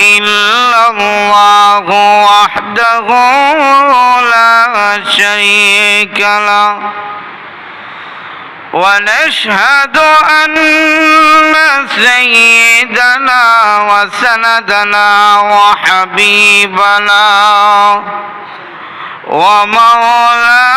إلا الله وحده لا شريك له ونشهد أن سيدنا وسندنا وحبيبنا ومولانا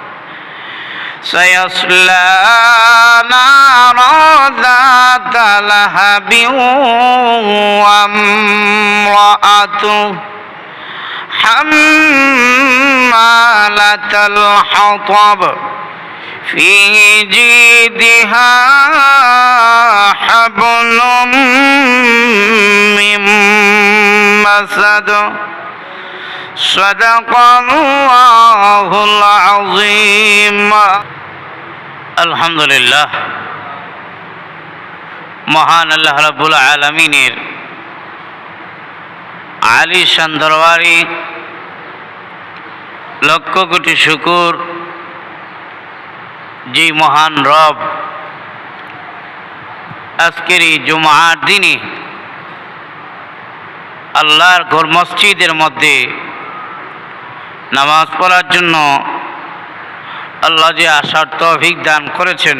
سيصلى نارا ذات لهب وامرأته حمالة الحطب في جيدها حبل من مسد. صدق الله العظيم. আলহামদুলিল্লাহ। মহান আল্লাহ রাবুল আলমিনের আলী সন্দরবারি লক্ষ কোটি শুকুর। যে মহান রব আজকের এই জুমার দিনে আল্লাহর ঘর মসজিদের মধ্যে নামাজ পড়ার জন্য আল্লাহ যে আসার তৌফিক দান করেছেন,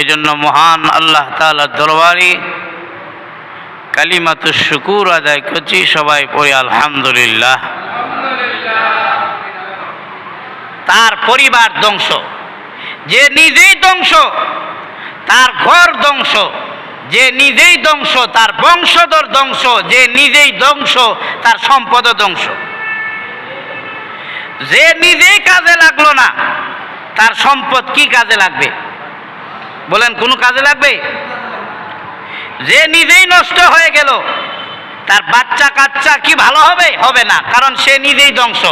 এজন্য মহান আল্লাহ তাআলা দরবারে কালিমাত শুকুর আদায় করছি, সবাই পড়ি আলহামদুলিল্লাহ। তার পরিবার ধ্বংস, যে নিজেই ধ্বংস, তার ঘর ধ্বংস, যে নিজেই ধ্বংস, তার বংশধর ধ্বংস, যে নিজেই ধ্বংস, তার সম্পদ ধ্বংস। যে নিজেই কাজে লাগল না, তার সম্পদ কি কাজে লাগবে? বলেন, কোনো কাজে লাগবে? যে নিজেই নষ্ট হয়ে গেল, তার বাচ্চা কাচ্চা কি ভালো হবে? হবে না, কারণ সে নিজেই ধ্বংস।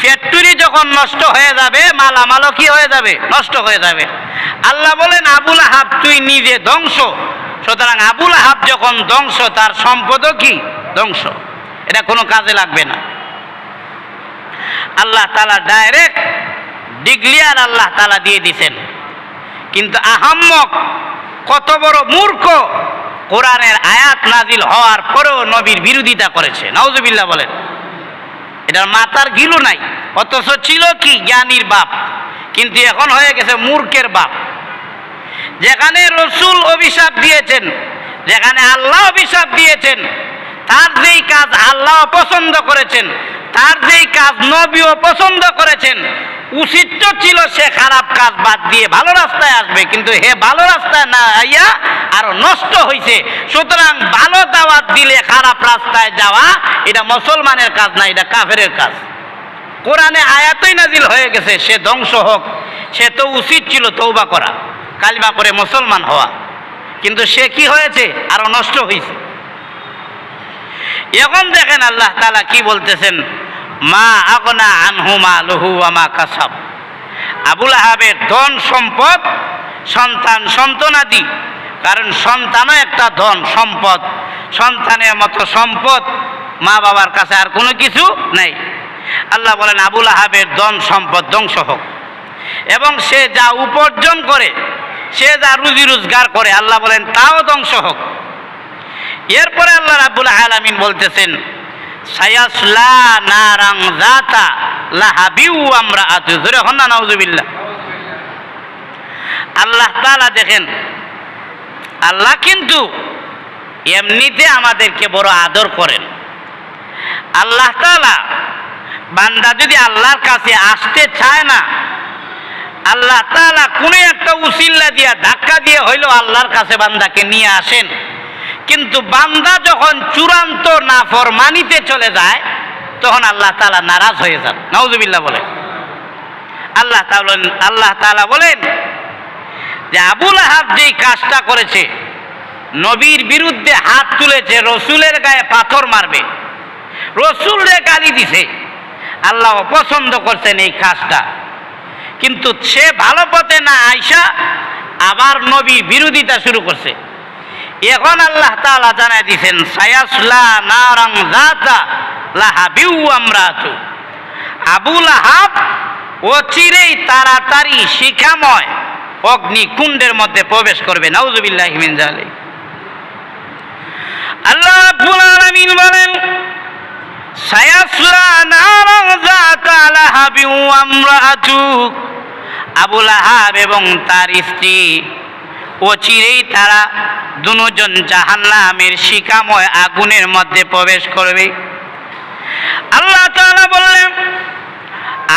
ফ্যাক্টরি যখন নষ্ট হয়ে যাবে মালামালও কি হয়ে যাবে? নষ্ট হয়ে যাবে। আল্লাহ বলেন আবুল আহাব তুই নিজে ধ্বংস। সুতরাং আবুল আহাব যখন ধ্বংস, তার সম্পদও কি? ধ্বংস। এটা কোনো কাজে লাগবে না। আল্লাহ তালা ডাইরেক্ট ডিগ্লিয়ার আল্লাহ তালা দিয়ে দিছেন। কিন্তু আহাম্মক, কত বড় মূর্খ কোরআনের আয়াত নাজিল হওয়ার পরেও নবীর বিরোধিতা করেছে। নওজবিল্লা বলেন, এটার মাথার গিলু নাই, অথচ ছিল কি? জ্ঞানীর বাপ। কিন্তু এখন হয়ে গেছে মূর্খের বাপ। যেখানে রসুল অভিশাপ দিয়েছেন, যেখানে আল্লাহ অভিশাপ দিয়েছেন, তার যেই কাজ আল্লাহ পছন্দ করেছেন তার যেই কাজ নবীও পছন্দ করেছেন, উচিত তো ছিল সে খারাপ কাজ বাদ দিয়ে ভালো রাস্তায় আসবে, কিন্তু হে ভালো রাস্তায় না আইয়া আরও নষ্ট হয়েছে সুতরাং ভালো দাওয়াত দিলে খারাপ রাস্তায় যাওয়া, এটা মুসলমানের কাজ না, এটা কাফেরের কাজ। কোরআনে আয়াতই নাজিল হয়ে গেছে, সে ধ্বংস হোক, সে তো উচিত ছিল তৌবা করা, কালিমা করে মুসলমান হওয়া। কিন্তু সে কি হয়েছে? আরও নষ্ট হয়েছে এখন দেখেন আল্লাহ তালা কি বলতেছেন? মা আগনা আনহু মা লহু আমা কাসাব। আবুল আহাবের ধন সম্পদ, সন্তান সন্তানাদি। কারণ সন্তানও একটা ধন, সম্পদ। সন্তানের মতো সম্পদ মা বাবার কাছে আর কোনো কিছু নেই। আল্লাহ বলেন, আবুল আহাবের ধন সম্পদ ধ্বংস হোক। এবং সে যা উপার্জন করে, সে যা রুজি রোজগার করে, আল্লাহ বলেন, তাও ধ্বংস হোক। এরপরে আল্লাহ রাব্বুল আলামিন বলতেছেন, সায়াসলা নারাং জাতা লাহাবিউ আমরা আতু ধরে হন না, নাউজুবিল্লাহ। আল্লাহ তাআলা দেখেন, আল্লাহ কিন্তু এমনিতে আমাদেরকে বড় আদর করেন। আল্লাহ তাআলা বান্দা যদি আল্লাহর কাছে আসতে চায় না, আল্লাহ তাআলা কোনো একটা উসিল্লা দিয়া ধাক্কা দিয়ে হইল আল্লাহর কাছে বান্দাকে নিয়ে আসেন। কিন্তু বান্দা যখন চূড়ান্ত না নাফরমানিতে চলে যায়, তখন আল্লাহ তালা নারাজ হয়ে যান। নাউজুবিল্লাহ বলেন আল্লাহ আল্লাহ তাআলা বলেন যে আবুল আহাব যেই কাজটা করেছে, নবীর বিরুদ্ধে হাত তুলেছে, রসুলের গায়ে পাথর মারবে। রসুলরে গালি দিছে। আল্লাহ অপছন্দ করছেন এই কাজটা। কিন্তু সে ভালো পথে না আইসা আবার নবীর বিরোধিতা শুরু করছে। এখন আল্লাহ তাআলা জানাই দিছেন সায়াসলা নারাং জাতা লাহাবিউ আমরাতু আবুল আহাব অচিরেই তাড়াতাড়ি শিখাময় অগ্নিকুণ্ডের মধ্যে প্রবেশ করবে। নাউজুবিল্লাহ জালিক আল্লাহ রাব্বুল আলামিন বলেন, সায়াসলা নারাং জাতা লাহাবিউ আমরাতু আবুল আহাব এবং তার স্ত্রী অচিরেই তারা দুজন জাহান্নামের শিকাময় আগুনের মধ্যে প্রবেশ করবে। আল্লাহ তাআলা বললেন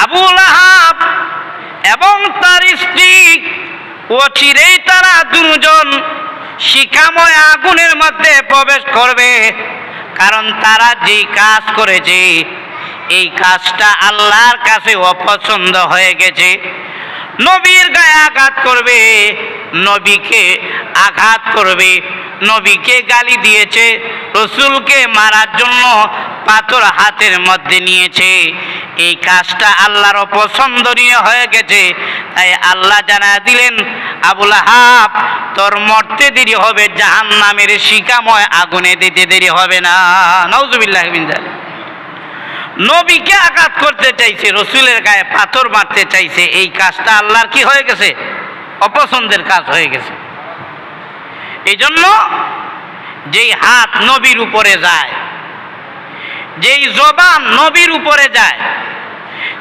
আবুল আহাব এবং তার স্ত্রী অচিরেই তারা দুজন শিখাময় আগুনের মধ্যে প্রবেশ করবে, কারণ তারা যেই কাজ করেছে, এই কাজটা আল্লাহর কাছে অপছন্দ হয়ে গেছে। নবীর গায়ে আঘাত করবে নবীকে আঘাত করবে। নবীকে গালি দিয়েছে, রসুলকে মারার জন্য পাথর হাতের মধ্যে নিয়েছে। এই কাজটা আল্লাহর অপছন্দনীয় হয়ে গেছে। তাই আল্লাহ জানা দিলেন, আবুল হাব তোর মরতে দেরি হবে জাহান নামের শিকাময় আগুনে দিতে দেরি হবে না। নজুবিল্লাহ নবীকে আঘাত করতে চাইছে, রসুলের গায়ে পাথর মারতে চাইছে, এই কাজটা আল্লাহর কি হয়ে গেছে? অপছন্দের কাজ হয়ে গেছে। এই জন্য যেই হাত নবীর উপরে যায়, যেই জবান নবীর উপরে যায়,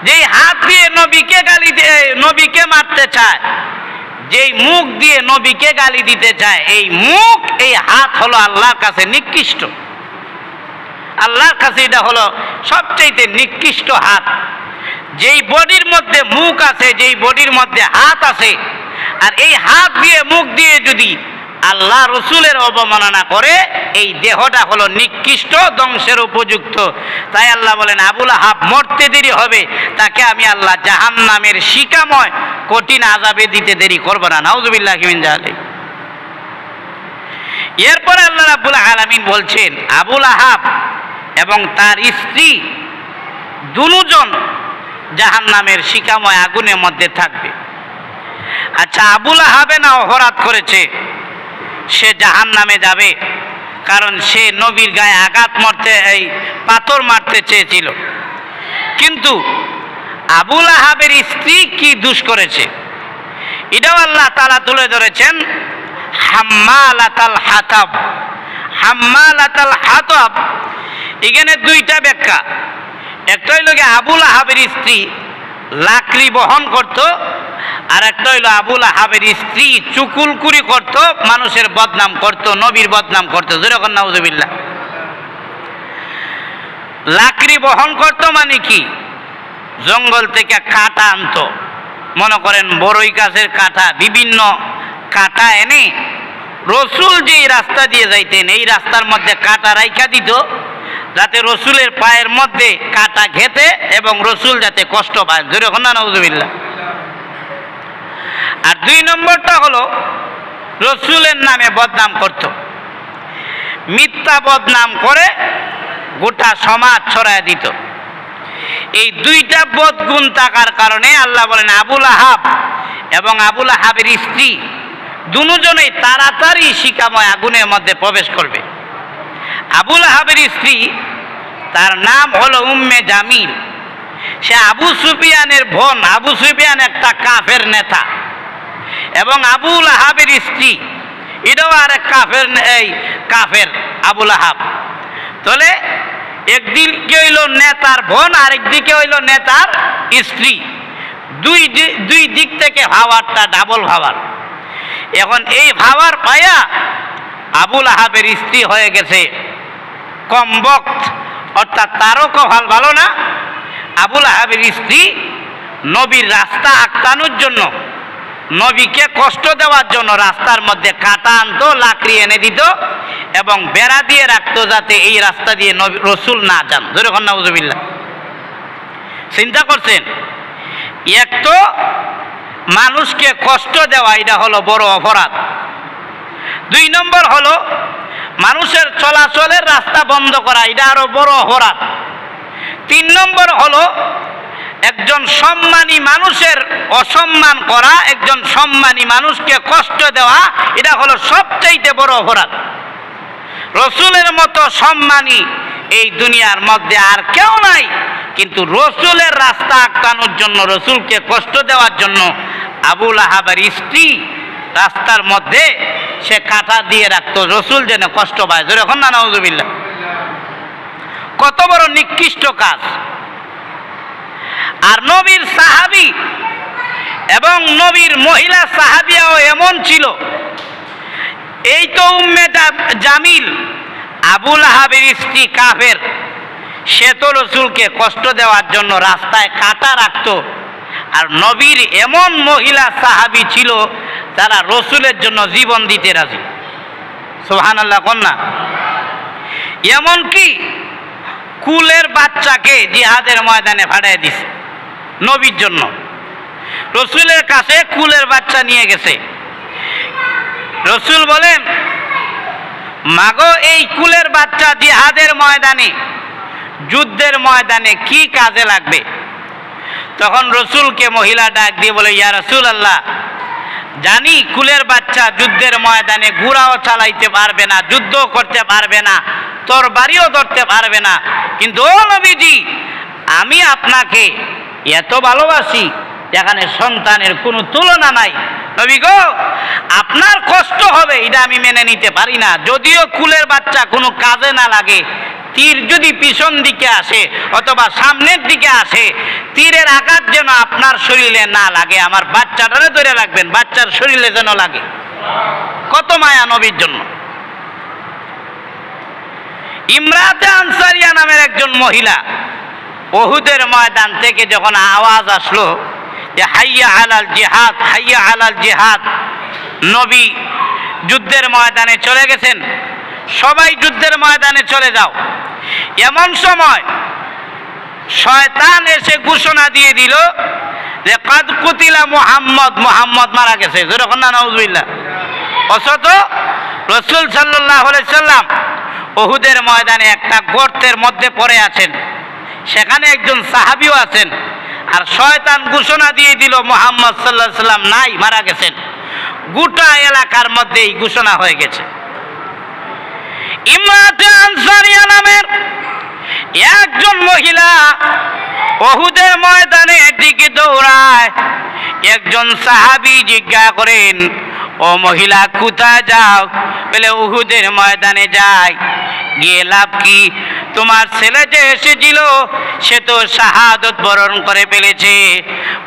যেই হাত দিয়ে নবীকে গালি দিয়ে নবীকে মারতে চায়, যেই মুখ দিয়ে নবীকে গালি দিতে চায়, এই মুখ, এই হাত হলো আল্লাহর কাছে নিকৃষ্ট। আল্লাহর কাছে এটা হলো সবচেয়ে নিকৃষ্ট হাত। যেই বডির মধ্যে মুখ আছে, যেই বডির মধ্যে হাত আছে আর এই হাত দিয়ে, মুখ দিয়ে যদি আল্লাহ রসুলের অবমাননা করে, এই দেহটা হলো নিকৃষ্ট, ধ্বংসের উপযুক্ত। তাই আল্লাহ বলেন, আবুল আহাব, মরতে দেরি হবে। তাকে আমি আল্লাহ জাহান নামের শিকাময়, কঠিন আজাবে দিতে দেরি করব না। নাউজুবিল্লাহ জাহালে এরপরে আল্লাহ রাবুল আলামিন বলছেন, আবুল আহাব এবং তার স্ত্রী দুজন জাহান নামের শিকাময় আগুনের মধ্যে থাকবে। আচ্ছা আবুল আহাবে না অপরাধ করেছে? সে জাহান নামে যাবে, কারণ সে নবীর গায়ে আঘাত মারতে, এই পাথর মারতে চেয়েছিল। কিন্তু আবুল আহাবের স্ত্রী কি দুষ করেছে? এটাও আল্লাহ তালা তুলে ধরেছেন, হাম্মালাতাল হাতাব। হাম্মালাতাল হাতাব, এখানে দুইটা ব্যাখ্যা। একটা হইল আবুল আহাবের স্ত্রী লাকড়ি বহন করত, আর একটা হইল আবুল আহাবের স্ত্রী চুকুলকুরি করত, মানুষের বদনাম করত, নবীর বদনাম করত যেরকম নাউজুবিল্লাহ লাকড়ি বহন করত মানে কি? জঙ্গল থেকে কাটা আনতো, মনে করেন বড়ই গাছের কাঁটা, বিভিন্ন কাঁটা এনে রসুল যে রাস্তা দিয়ে যাইতেন, এই রাস্তার মধ্যে কাঁটা রাইখা দিত যাতে রসুলের পায়ের মধ্যে কাঁটা ঘেতে এবং রসুল যাতে কষ্ট পায়। যেরকম না নজবিল্লা আর দুই নম্বরটা হলো, রসুলের নামে বদনাম করত। মিথ্যা বদনাম করে গোটা সমাজ ছড়ায় দিত। এই দুইটা বোধ গুণ থাকার কারণে আল্লাহ বলেন, আবুল আহাব এবং আবুল আহাবের স্ত্রী দুজনেই তাড়াতাড়ি শিকাময় আগুনের মধ্যে প্রবেশ করবে। আবুল আহাবের স্ত্রী, তার নাম হলো উম্মে জামিল। সে আবু সুফিয়ানের বোন, আবু সুফিয়ান একটা কাফের নেতা। এবং আবুল আহাবের স্ত্রী, এটাও আর এক কাফের এই কাফের আবুল আহাব তাহলে একদিকে হইল নেতার বোন, আরেকদিকে হইল নেতার স্ত্রী। দুই দুই দিক থেকে ভাবারটা ডাবল ভাবার। এখন এই ভাবার পায়া আবুল আহাবের স্ত্রী হয়ে গেছে। কম বক্ত। অর্থাৎ তারও কভাল ভালো না। আবুল আহাবের স্ত্রী নবীর রাস্তা আটকানোর জন্য নবীকে কষ্ট দেওয়ার জন্য রাস্তার মধ্যে কাটা আনতো, লাকড়ি এনে দিত এবং বেড়া দিয়ে রাখতো যাতে এই রাস্তা দিয়ে নবী রসুল না যান। যেরকম নাউজুবিল্লা চিন্তা করছেন? এক তো মানুষকে কষ্ট দেওয়া, এটা হলো বড় অপরাধ। দুই নম্বর হলো মানুষের চলাচলের রাস্তা বন্ধ করা, এটা আরও বড় অপরাধ। তিন নম্বর হলো, একজন সম্মানী মানুষের অসম্মান করা, একজন সম্মানী মানুষকে কষ্ট দেওয়া, এটা হলো সবচাইতে বড় অপরাধ। রসুলের মতো সম্মানী এই দুনিয়ার মধ্যে আর কেউ নাই, কিন্তু রসুলের রাস্তা আটকানোর জন্য, রসুলকে কষ্ট দেওয়ার জন্য আবুল আহাবের স্ত্রী রাস্তার মধ্যে সে কাঁটা দিয়ে রাখতো। রসুল যেন কষ্ট পায়। যখন না নজুবিল্লা কত বড় নিকৃষ্ট কাজ। আর নবীর সাহাবি এবং নবীর মহিলা সাহাবিয়াও এমন ছিল। এই তো উম্মে জামিল, আবুল আহাবের স্ত্রী কাফের। সে তো রসুলকে কষ্ট দেওয়ার জন্য রাস্তায় কাটা রাখতো। আর নবীর এমন মহিলা সাহাবি ছিল তারা রসুলের জন্য জীবন দিতে রাজি। সোহান আল্লাহ কন্যা এমনকি কুলের বাচ্চাকে জিহাদের ময়দানে ভাড়ায় দিছে, নবীর জন্য। রসুলের কাছে কুলের বাচ্চা নিয়ে গেছে। রসুল বলেন, মাগো, এই কুলের বাচ্চা জিহাদের ময়দানে, যুদ্ধের ময়দানে কি কাজে লাগবে? তখন রসুলকে মহিলা ডাক দিয়ে বলে, ইয়া রসুল আল্লাহ জানি কুলের বাচ্চা যুদ্ধের ময়দানে ঘোড়াও চালাইতে পারবে না যুদ্ধ করতে পারবে না তোর বাড়িও ধরতে পারবে না। কিন্তু ও নবীজি, আমি আপনাকে এত ভালোবাসি, যেখানে সন্তানের কোনো তুলনা নাই। নবী গো, আপনার কষ্ট হবে, এটা আমি মেনে নিতে পারি না। যদিও কুলের বাচ্চা কোনো কাজে না লাগে তীর যদি পিছন দিকে আসে অথবা সামনের দিকে আসে, তীরের আঘাত যেন আপনার শরীরে না লাগে। আমার বাচ্চাটারে ধরে রাখবেন, বাচ্চার শরীরে যেন লাগে। কত মায়া নবীর জন্য। ইমরাতে আনসারিয়া নামের একজন মহিলা বহুদের ময়দান থেকে যখন আওয়াজ আসলো যে, হাইয়া আলাল জিহাদ, হাইয়া আলাল জিহাদ। নবী যুদ্ধের ময়দানে চলে গেছেন। সবাই যুদ্ধের ময়দানে চলে যাও। এমন সময় শয়তান এসে ঘোষণা দিয়ে দিল যে, কাদ কুতিলা মোহাম্মদ মোহাম্মদ মারা গেছে। যেরকম না নজবিল্লা অথচ রসুল সাল্লাহ সাল্লাম ওহুদের ময়দানে একটা গর্তের মধ্যে পড়ে আছেন। সেখানে একজন সাহাবিও আছেন। আর শয়তান ঘোষণা দিয়ে দিল, মোহাম্মদ সাল্লাহ সাল্লাম নাই, মারা গেছেন। গোটা এলাকার মধ্যেই ঘোষণা হয়ে গেছে। ইমরাতে আনসারিয়া নামের একজন মহিলা অহুদের ময়দানে দিকে দৌড়ায়। একজন সাহাবি জিজ্ঞা করেন ও মহিলা কোথায় যাও? বলে, উহুদের ময়দানে যায় গিয়ে লাভ কি? তোমার ছেলে যে এসেছিল, সে তো শাহাদত বরণ করে ফেলেছে।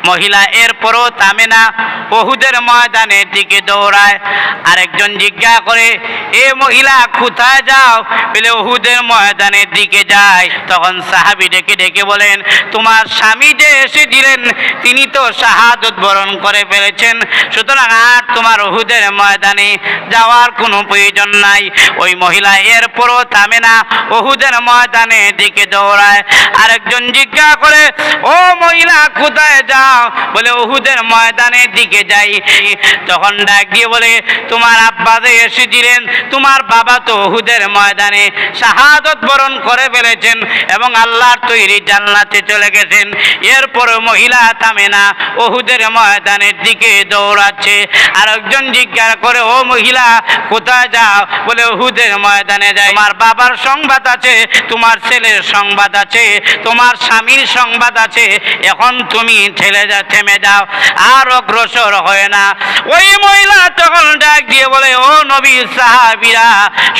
মহিলা, এরপরও থামে না। বহুদের ময়দানের দিকে দৌড়ায়। আরেকজন জিজ্ঞা করে, এ মহিলা, কোথায় যাও? বলে ওহুদের ময়দানের দিকে যায় তখন সাহাবি ডেকে ডেকে বলেন, তোমার স্বামী যে এসেছিলেন, তিনি তো শাহাদত বরণ করে ফেলেছেন। সুতরাং আর তোমার ওহুদের ময়দানে যাওয়ার কোনো প্রয়োজন নাই। ওই মহিলা এরপরও থামে না। ওহুদের ময়দানের দিকে দৌড়ায়। আরেকজন জিজ্ঞা করে, ও মহিলা, কোথায় যাও? বলে ওহুদের ময়দানের দিকে যাই। তখন ডাক দিয়ে বলে, তোমার আব্বা যে এসেছিলেন, তোমার বাবা তো ওহুদের ময়দানে শাহাদত বরণ করে ফেলেছেন এবং আল্লাহর তৈরি জান্নাতে চলে গেছেন। এরপরে মহিলা থামে না। ওহুদের ময়দানের দিকে দৌড়াচ্ছে। আরেকজন জিজ্ঞাসা করে, ও মহিলা, কোথায় যাও? বলে ওহুদের ময়দানে যায় তোমার বাবার সংবাদ আছে, তোমার ছেলের সংবাদ আছে, তোমার স্বামীর সংবাদ আছে। এখন তুমি ঠেলে যা, থেমে যাও, আর অগ্রসর হয় না। ওই মহিলা তখন ডাক দিয়ে বলে, ও নবী সাহাবিরা,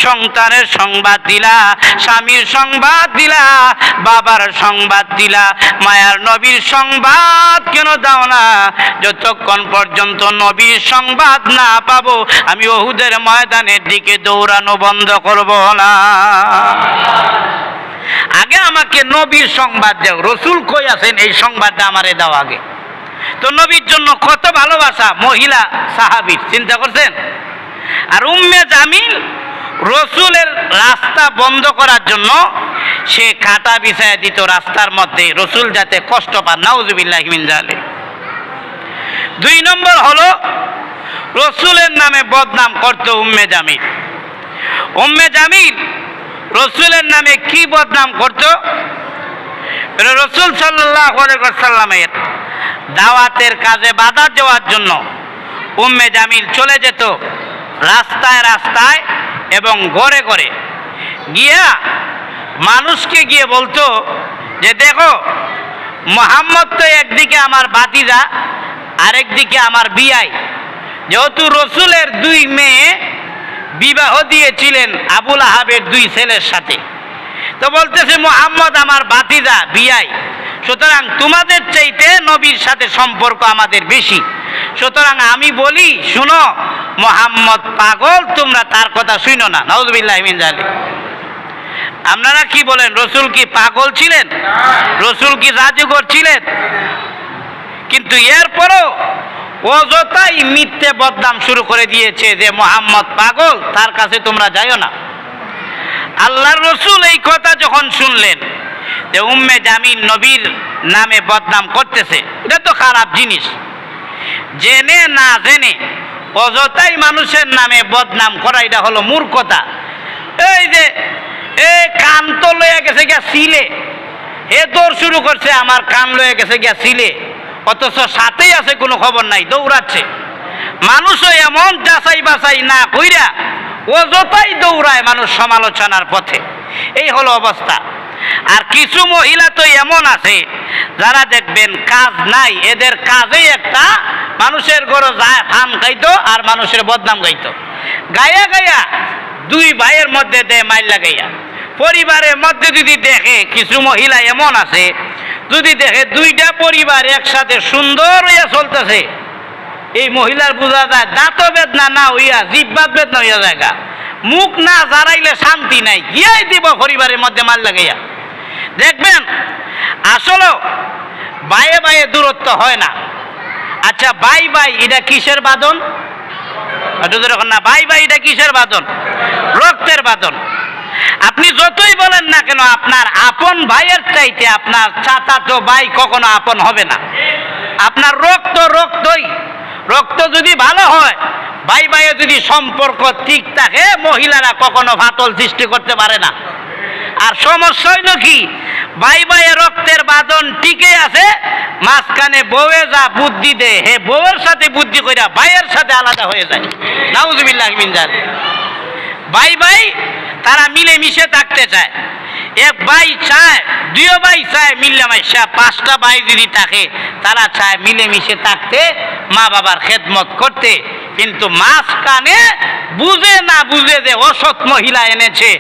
সন্তানের সংবাদ দিলা, স্বামীর সংবাদ দিলা, বাবার সংবাদ দিলা। মায়ার নবীর সংবাদ কেন দাও না? যতক্ষণ পর্যন্ত নবীর সংবাদ না পাবো, আমি ওহুদের ময়দানের দিকে দৌড়ানো বন্ধ করব না। আগে আমাকে নবীর সংবাদ দাও, রসুল কই আছেন এই সংবাদটা আমারে দাও আগে। তো নবীর জন্য কত ভালোবাসা, মহিলা, সাহাবির, চিন্তা করছেন? আর উম্মে জামিল রসুলের রাস্তা বন্ধ করার জন্য সে কাটা বিছায় দিত রাস্তার মধ্যে, রসুল যাতে কষ্ট পান, নাউজুবিল্লাহ মিন জালে দুই নম্বর হলো রসুলের নামে বদনাম করত উম্মে জামিল। উম্মে জামিল রসুলের নামে কি বদনাম করত? রসুল সাল্লাহ সাল্লামের দাওয়াতের কাজে বাধা দেওয়ার জন্য উম্মে জামিল চলে যেত রাস্তায় রাস্তায় এবং ঘরে ঘরে। গিয়া মানুষকে গিয়ে বলতো যে, দেখো, মোহাম্মদ তো একদিকে আমার বাতিজা আরেকদিকে আমার বিয়াই যেহেতু রসুলের দুই মেয়ে বিবাহ দিয়েছিলেন আবুল আহাবের দুই ছেলের সাথে। তো বলতেছে, মোহাম্মদ আমার বাতিজা বিয়াই। সুতরাং তোমাদের চাইতে নবীর সাথে সম্পর্ক আমাদের বেশি। সুতরাং আমি বলি, শুনো, মোহাম্মদ পাগল, তোমরা তার কথা শুনো না। নজবিল্লাহ জালি আপনারা কি বলেন, রসুল কি পাগল ছিলেন? রসুল কি জাদুঘর ছিলেন? কিন্তু এরপরও অযথাই মিথ্যে বদনাম শুরু করে দিয়েছে যে মোহাম্মদ পাগল, তার কাছে তোমরা যাইও না। আল্লাহর রসুল এই কথা যখন শুনলেন যে উম্মে জামিন নবীর নামে বদনাম করতেছে, এটা তো খারাপ জিনিস। জেনে না জেনে অযথাই মানুষের নামে বদনাম করা, এটা হলো মূর্খতা। এই যে, এ কান তো লয়ে গেছে গিয়া সিলে। এ দৌড় শুরু করছে, আমার কান লয়ে গেছে গিয়া সিলে। অথচ সাথেই আছে, কোনো খবর নাই, দৌড়াচ্ছে। মানুষও এমন যাচাই বাছাই না কইরা অযথাই দৌড়ায় মানুষ সমালোচনার পথে। এই হলো অবস্থা। আর কিছু মহিলা তো এমন আছে, যারা দেখবেন কাজ নাই, এদের কাজেই একটা মানুষের গরো যায় ফান গাইতো আর মানুষের বদনাম গাইতো গায়া গায়া দুই ভাইয়ের মধ্যে দেয় মাইল লাগাইয়া। পরিবারের মধ্যে যদি দেখে, কিছু মহিলা এমন আছে, যদি দেখে দুইটা পরিবার একসাথে সুন্দর হইয়া চলতেছে, এই মহিলার বোঝা যায় দাঁত বেদনা না হইয়া, জিব্বাত বেদনা হইয়া জায়গা। মুখ না জারাইলে শান্তি নাই, গিয়াই দিব পরিবারের মধ্যে মাল লাগাইয়া। দেখবেন আসলে বায়ে বায়ে দূরত্ব হয় না। আচ্ছা বাই বাই, এটা কিসের বাদন না, বাই বাই, এটা কিসের বাদন রক্তের বাদন আপনি যতই বলেন না কেন, আপনার আপন ভাইয়ের চাইতে আপনার চাচাতো ভাই কখনো আপন হবে না। আপনার রক্ত রক্তই। রক্ত যদি ভালো হয়, ভাই ভাইয়ে যদি সম্পর্ক ঠিক থাকে, মহিলারা কখনো ফাটল সৃষ্টি করতে পারে না। আর সমস্যা হইল কি, ভাই ভাইয়ের রক্তের বাদন টিকে আছে, মাঝখানে বউয়ে যা বুদ্ধি দে হে বউয়ের সাথে বুদ্ধি কইরা ভাইয়ের সাথে আলাদা হয়ে যায়। নাউজুবিল্লাহ মিন। ভাই ভাই, তারা মিলে মিশে থাকতে চায়। এক ভাই চায় দুই ভাই চায় মিল্লামাইশা পাঁচটা ভাই যদি থাকে, তারা চায় মিলে মিশে থাকতে, মা বাবার খেদমত করতে। কিন্তু মাঝখানে বুঝে না বুঝে যে অসৎ মহিলা এনেছে,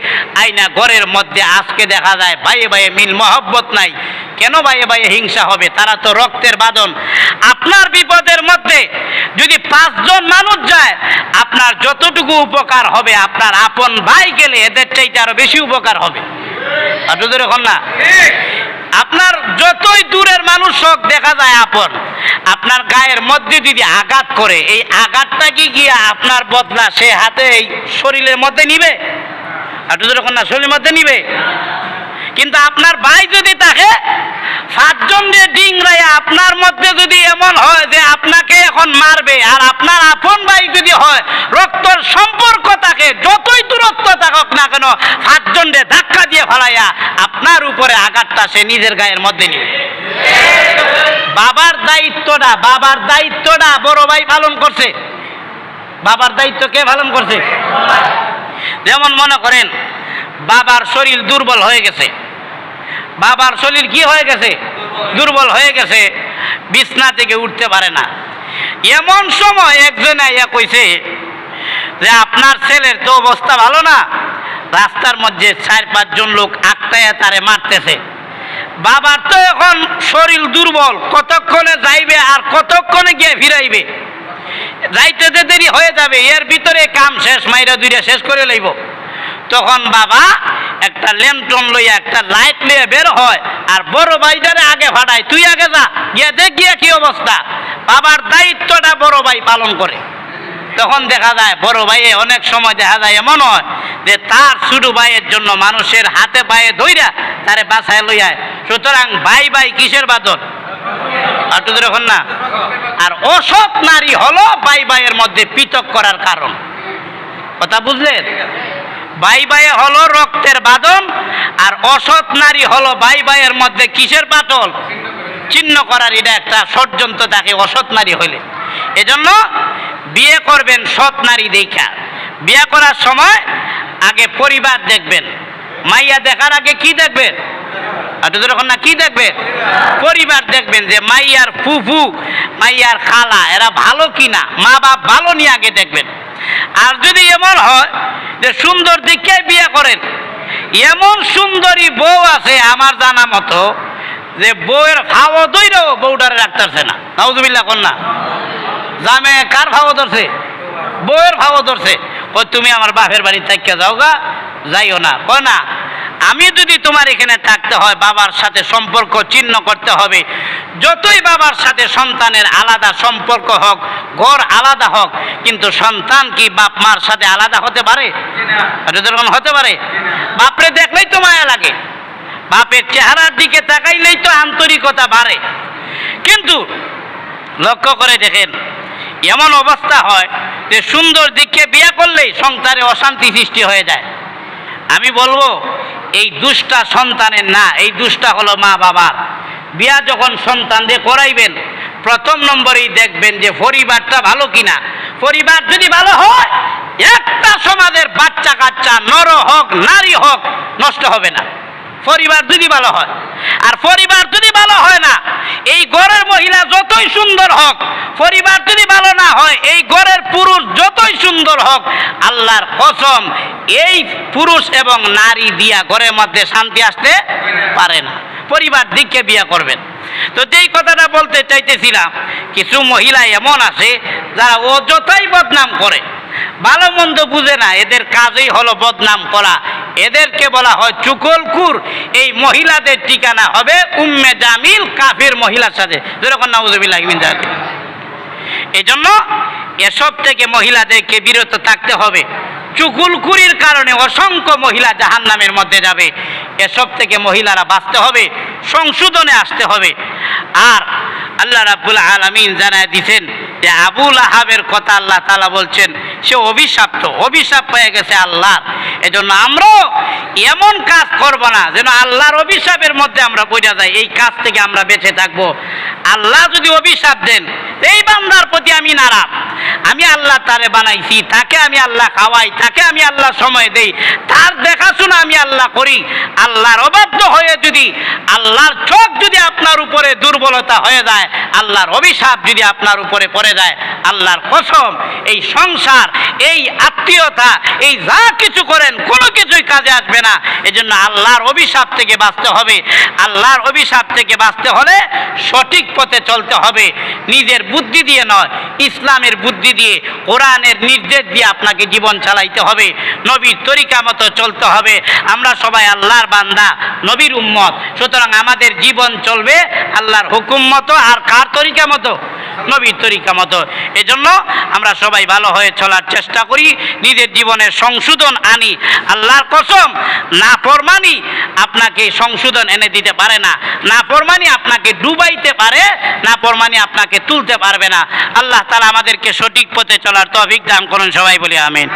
আইনা ঘরের মধ্যে আজকে দেখা যায় ভাইয়ে ভাইয়ে মিল মহব্বত নাই। কেন ভাইয়ে ভাইয়ে হিংসা হবে? তারা তো রক্তের বাদন আপনার বিপদের মধ্যে যদি পাঁচজন মানুষ যায়, আপনার যতটুকু উপকার হবে, আপনার আপন ভাই গেলে এদের চাইতে আরও বেশি উপকার হবে। না, আপনার যতই দূরের মানুষ হোক, দেখা যায় আপন। আপনার গায়ের মধ্যে যদি আঘাত করে, এই আঘাতটা কি গিয়া আপনার বদলা সে হাতে এই শরীরের মধ্যে নিবে? আপনাদের এখন না, শরীরের মধ্যে নিবে? কিন্তু আপনার ভাই যদি থাকে, সাতজন যে ডিংরাইয়া আপনার মধ্যে যদি এমন হয় যে আপনাকে এখন মারবে, আর আপনার আপন ভাই যদি হয়, রক্তর সম্পর্ক থাকে যতই দূরত্ব থাকুক না কেন, সাতজন যে ধাক্কা দিয়ে ফেলাইয়া আপনার উপরে আঘাতটা সে নিজের গায়ের মধ্যে নিবে। বাবার দায়িত্বটা বাবার দায়িত্বটা বড় ভাই পালন করছে। বাবার দায়িত্ব কে পালন করছে? যেমন মনে করেন বাবার শরীর দুর্বল হয়ে গেছে। বাবার শরীর কি হয়ে গেছে? দুর্বল হয়ে গেছে। বিছনা থেকে উঠতে পারে না। এমন সময় একজন আইয়া কইছে যে, আপনার ছেলের তো অবস্থা ভালো না। রাস্তার মধ্যে চার পাঁচজন লোক আটটায় তারে মারতেছে। বাবার তো এখন শরীর দুর্বল। কতক্ষণে যাইবে আর কতক্ষণে গিয়ে ফিরাইবে? যাইতে যে দেরি হয়ে যাবে, এর ভিতরে কাম শেষ, মাইরা দুইটা শেষ করে লইব। তখন বাবা একটা ল্যাম্পটন লইয়া একটা লাইট লইয়া বের হয় আর বড় ভাইটারে আগে ফাটায়, তুই আগে যা, গিয়ে দেখ গিয়ে কি অবস্থা। বাবার দায়িত্বটা বড় ভাই পালন করে। তখন দেখা যায়, বড় ভাইয়ে অনেক সময় দেখা যায় এমন হয় যে তার ছোট ভাইয়ের জন্য মানুষের হাতে পায়ে ধইরা তারে বাসায় লইয়ায় সুতরাং ভাই ভাই কিসের বাদন তোদের এখন না। আর অসৎ নারী হলো ভাই, ভাইয়ের মধ্যে পৃথক করার কারণ। কথা বুঝলেন? ভাই ভাই হলো রক্তের বাদন, আর অসৎ নারী হলো ভাই ভাইয়ের মধ্যে কিসের বাটল চিহ্ন করার এটা একটা ষড়যন্ত্র থাকে অসৎ নারী হইলে। এজন্য বিয়ে করবেন সৎ নারী দেখা। বিয়ে করার সময় আগে পরিবার দেখবেন। মাইয়া দেখার আগে কি দেখবেন? আর না, কি দেখবেন? পরিবার দেখবেন যে মাইয়ার ফুফু, মাইয়ার খালা, এরা ভালো কিনা? মা বাপ ভালো নিয়ে আগে দেখবেন। আর যদি এমন হয় যে সুন্দর এমন সুন্দরী বউ আছে আমার জানা মতো, যে বউয়ের ভাও দইরেও বউটারে রাখতেছে না। নাউজুবিল্লা না জামে কার ভাব ধরছে? বউয়ের ভাব ধরছে। ও তুমি আমার বাপের বাড়ি থাকিয়া যাও গা যাইও না। কয় না আমি যদি তোমার এখানে থাকতে হয়, বাবার সাথে সম্পর্ক চিহ্ন করতে হবে। যতই বাবার সাথে সন্তানের আলাদা সম্পর্ক হোক, ঘর আলাদা হোক, কিন্তু সন্তান কি বাপ মার সাথে আলাদা হতে পারে? হতে পারে? বাপরে দেখলেই তো মায়া লাগে। বাপের চেহারার দিকে তাকাইলেই তো আন্তরিকতা বাড়ে। কিন্তু লক্ষ্য করে দেখেন, এমন অবস্থা হয় যে সুন্দর দিকে বিয়ে করলেই সংসারে অশান্তি সৃষ্টি হয়ে যায়। আমি বলব, এই দুষ্টা সন্তানের না, এই দুষ্টা হলো মা বাবার। বিয়া যখন সন্তান দিয়ে করাইবেন, প্রথম নম্বরেই দেখবেন যে পরিবারটা ভালো কিনা। পরিবার যদি ভালো হয়, একটা সমাজের বাচ্চা কাচ্চা নর হোক, নারী হোক, নষ্ট হবে না। পরিবার যদি ভালো হয়। আর পরিবার যদি ভালো হয় না, এই ঘরের মহিলা যতই সুন্দর হোক, পরিবার যদি ভালো না হয়, এই ঘরের পুরুষ যতই সুন্দর হোক, আল্লাহর কসম, এই পুরুষ এবং নারী দিয়া ঘরের মধ্যে শান্তি আসতে পারে না। পরিবার দিকে বিয়ে করবেন। তো যেই কথাটা বলতে চাইতেছিলাম, কিছু মহিলা এমন আছে, যারা অযথাই বদনাম করে ভালো মন্দ বুঝে না, এদের কাজই হলো বদনাম করা। এদেরকে বলা হয় চুকলকুর। এই মহিলাদের ঠিকানা হবে উম্মে জামিল কাফের মহিলার সাথে। যেরকম নাউজুবিল্লাহ। এই জন্য এসব থেকে মহিলাদেরকে বিরত থাকতে হবে। চুকুলকুরির কারণে অসংখ্য মহিলা জাহান্নামের মধ্যে যাবে। এসব থেকে মহিলারা বাঁচতে হবে, সংশোধনে আসতে হবে। আর আল্লাহ রাব্বুল আলামিন জানায় দিছেন যে আবুল আহাবের কথা আল্লাহ তাআলা বলছেন, সে অভিশাপ্ত, অভিশাপ পেয়ে গেছে আল্লাহ এজন্য আমরাও এমন কাজ করব না যেন আল্লাহর অভিশাপের মধ্যে আমরা বোঝা যাই, এই কাজ থেকে আমরা বেঁচে থাকব। আল্লাহ যদি অভিশাপ দেন, এই বান্দার প্রতি আমি নারাজ। আমি আল্লাহ তারে বানাইছি, তাকে আমি আল্লাহ খাওয়াই তাকে আমি আল্লাহ সময় দেই। তার দেখাশোনা আমি আল্লাহ করি। আল্লাহর অবাধ্য হয়ে যদি, আল্লাহর চোখ যদি আপনার উপরে দুর্বলতা হয়ে যায়, আল্লাহর অভিশাপ যদি আপনার উপরে পড়ে যায়, আল্লাহর কসম, এই সংসার, এই আত্মীয়তা, এই যা কিছু করেন, কোনো কিছুই কাজে আসবে না। এজন্য আল্লাহর অভিশাপ থেকে বাঁচতে হবে। আল্লাহর অভিশাপ থেকে বাঁচতে হলে সঠিক পথে চলতে হবে। নিজের বুদ্ধি দিয়ে নয়, ইসলামের বুদ্ধি দিয়ে, কোরআনের নির্দেশ দিয়ে আপনাকে জীবন চালাইতে হবে, নবীর তরিকা মতো চলতে হবে। আমরা সবাই আল্লাহর বান্দা, নবীর উম্মত। সুতরাং আমাদের জীবন চলবে আল্লাহর হুকুম মতো আর কার তরিকা মতো? নবীর তরিকা মতো। এজন্য আমরা সবাই ভালো হয়ে চলার চেষ্টা করি, নিজের জীবনের সংশোধন আনি, আল্লাহর কসম না ফরমানি আপনাকে সংশোধন এনে দিতে পারে না। না ফরমানি আপনাকে ডুবাইতে পারে না ফরমানি আপনাকে তুলতে পারবে না। আল্লাহ তালা আমাদেরকে সঠিক পথে চলার তৌফিক দান করুন, সবাই বলি আমিন।